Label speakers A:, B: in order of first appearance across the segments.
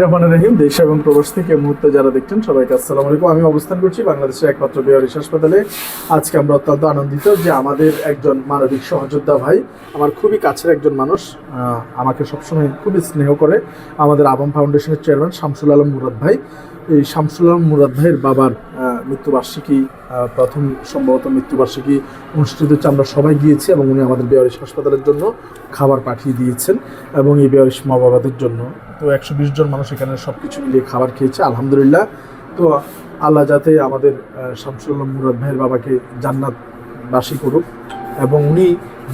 A: রহমান রহিম, দেশ এবং প্রবাস থেকে মুহূর্তে যারা দেখছেন সবাইকে আসসালামু আলাইকুম। আমি অবস্থান করছি বাংলাদেশের একমাত্র বেয়ারিশ হাসপাতালে। আজকে আমরা অত্যন্ত আনন্দিত যে আমাদের একজন মানবিক সহযোদ্ধা ভাই, আমার খুবই কাছের একজন মানুষ আমাকে সবসময় খুবই স্নেহ করে, আমাদের আবাম ফাউন্ডেশনের চেয়ারম্যান শামসুল আলম মুরাদ ভাই। এই শামসুল আলম মুরাদ ভাইয়ের বাবার মৃত্যুবার্ষিকী প্রথম সম্ভবত মৃত্যুবার্ষিকী অনুষ্ঠিত হচ্ছে আমরা সবাই গিয়েছি এবং উনি আমাদের বেয়ারিশ হাসপাতালের জন্য খাবার পাঠিয়ে দিয়েছেন এবং এই বেয়ারিশ মা বাবাদের জন্য। তো একশো বিশ জন মানুষ এখানে সব কিছু মিলিয়ে খাবার খেয়েছে, আলহামদুলিল্লাহ। তো আল্লাহ যাতে আমাদের শামসুল্লাহ শামসুল মুরাদ ভাইয়ের বাবাকে জান্নাত বাসী করুক এবং উনি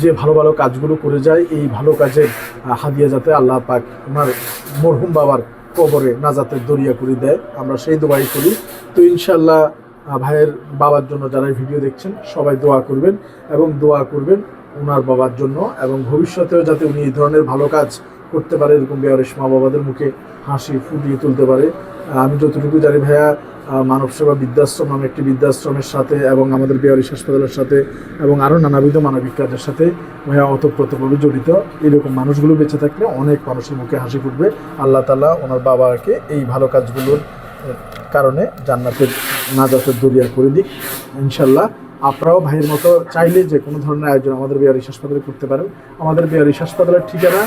A: যে ভালো ভালো কাজগুলো করে যায়, এই ভালো কাজের হাদিয়া যাতে আল্লাহ পাক ওনার মরহুম বাবার কবরে নাজাতের দরিয়া করে দেয়। আমরা সেই দোয়াই করি। তো ইনশাল্লাহ ভাইয়ের বাবার জন্য যারা ভিডিও দেখছেন, সবাই দোয়া করবেন এবং দোয়া করবেন ওনার বাবার জন্য এবং ভবিষ্যতেও যাতে উনি এই ধরনের ভালো কাজ করতে পারে, এরকম বেয়ারেশ মা বাবাদের মুখে হাসি ফুটিয়ে তুলতে পারে। আমি যতটুকু জানি ভাইয়া মানব সেবা বৃদ্ধাশ্রম নামে একটি বৃদ্ধাশ্রমের সাথে এবং আমাদের বেয়ারিশ হাসপাতালের সাথে এবং আরও নানাবিধ মানবিক কাজের সাথে ভাইয়া অতপ্রতভাবে জড়িত। এরকম মানুষগুলো বেঁচে থাকলে অনেক মানুষের মুখে হাসি ফুটবে। আল্লাহ তালা ওনার বাবাকে এই ভালো কাজগুলোর কারণে জান্নাতের নাজাতের দরিয়া করে দিক। ইনশাল্লাহ আপনারাও ভাইয়ের মতো চাইলে যে কোনো ধরনের আয়োজন আমাদের বিহারিশ হাসপাতালে করতে পারেন। আমাদের বিহারিশ হাসপাতালের ঠিকানা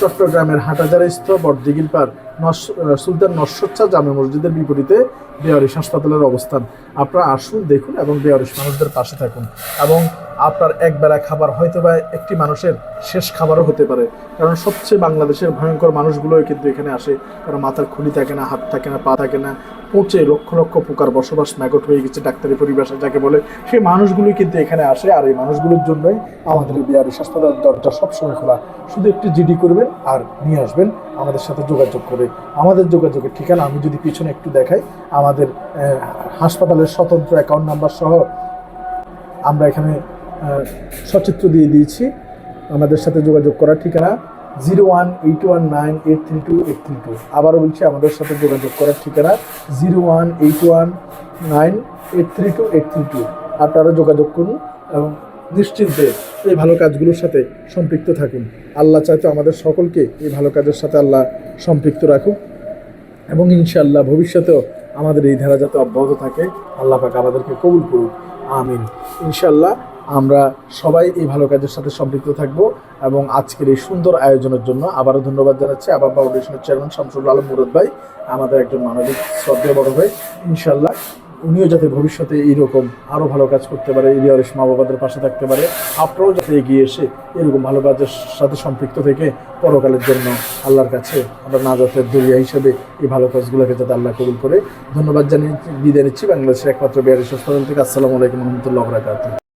A: চট্টগ্রামের হাটাজারিস্থ বটদিঘির পার নস- সুলতান নশ্বচ্ছা জামে মসজিদের বিপরীতে বেয়ারিশ হাসপাতালের অবস্থান। আপনারা আসুন, দেখুন এবং বেয়ারিশ মানুষদের পাশে থাকুন এবং আপনার একবেলা খাবার হয়তো বা একটি মানুষের শেষ খাবারও হতে পারে। কারণ সবচেয়ে বাংলাদেশের ভয়ঙ্কর মানুষগুলোই কিন্তু এখানে আসে। কারণ মাথার খুলি থাকে না, হাত থাকে না, পা থাকে না। পচে লক্ষ লক্ষ পোকার বসবাস, ম্যাগট হয়ে গেছে, ডাক্তারি পরিবেশে যাকে বলে। সেই মানুষগুলোই কিন্তু এখানে আসে আর এই মানুষগুলোর জন্যই আমাদের বিহারিশ হাসপাতাল দরজা সবসময় খোলা। শুধু একটি জিডি করবেন আর নিয়ে আসবেন আমাদের সাথে যোগাযোগ করে। আমাদের যোগাযোগের ঠিকানা আমি যদি পিছনে একটু দেখাই, আমাদের হাসপাতালের স্বতন্ত্র অ্যাকাউন্ট নাম্বার সহ আমরা এখানে সচিত্র দিয়ে দিয়েছি। আমাদের সাথে যোগাযোগ করার ঠিকানা zero one eight one nine eight three two eight three two. আবারও বলছি, আমাদের সাথে যোগাযোগ করার ঠিকানা zero one eight one nine eight three two eight three two. আপনারা যোগাযোগ করুন এবং নিশ্চিন্তে এই ভালো কাজগুলোর সাথে সম্পৃক্ত থাকুন। আল্লাহ চাইতো আমাদের সকলকে এই ভালো কাজের সাথে আল্লাহ সম্পৃক্ত রাখুক এবং ইনশাল্লাহ ভবিষ্যতেও আমাদের এই ধারা যাতে অব্যাহত থাকে, আল্লাহ পাক আমাদেরকে কবুল করুক। আমিন। ইনশাল্লাহ আমরা সবাই এই ভালো কাজের সাথে সম্পৃক্ত থাকব এবং আজকের এই সুন্দর আয়োজনের জন্য আবারও ধন্যবাদ জানাচ্ছি আবার ফাউন্ডেশনের চেয়ারম্যান শামসুল আলম মুরদ ভাই, আমাদের একজন মানবিক শ্রদ্ধেয় বড় ভাই। ইনশাল্লাহ উনিও যাতে ভবিষ্যতে এইরকম আরও ভালো কাজ করতে পারে ইলিয়ারিস মা বাবাদের পাশে থাকতে পারে, আপনারাও যাতে এগিয়ে এসে এরকম ভালো কাজের সাথে সম্পৃক্ত থেকে পরকালের জন্য আল্লাহর কাছে আমরা নাজাতের দরিয়া হিসেবে এই ভালো কাজগুলোকে যাতে আল্লাহ কবুল করে। ধন্যবাদ জানিয়ে বিদায় নিচ্ছি। বাংলাদেশের একমাত্র বিহারিস হাসপাতাল থেকে আসসালামু আলাইকুম রহমতুল্লাহ বরাকাতুহ।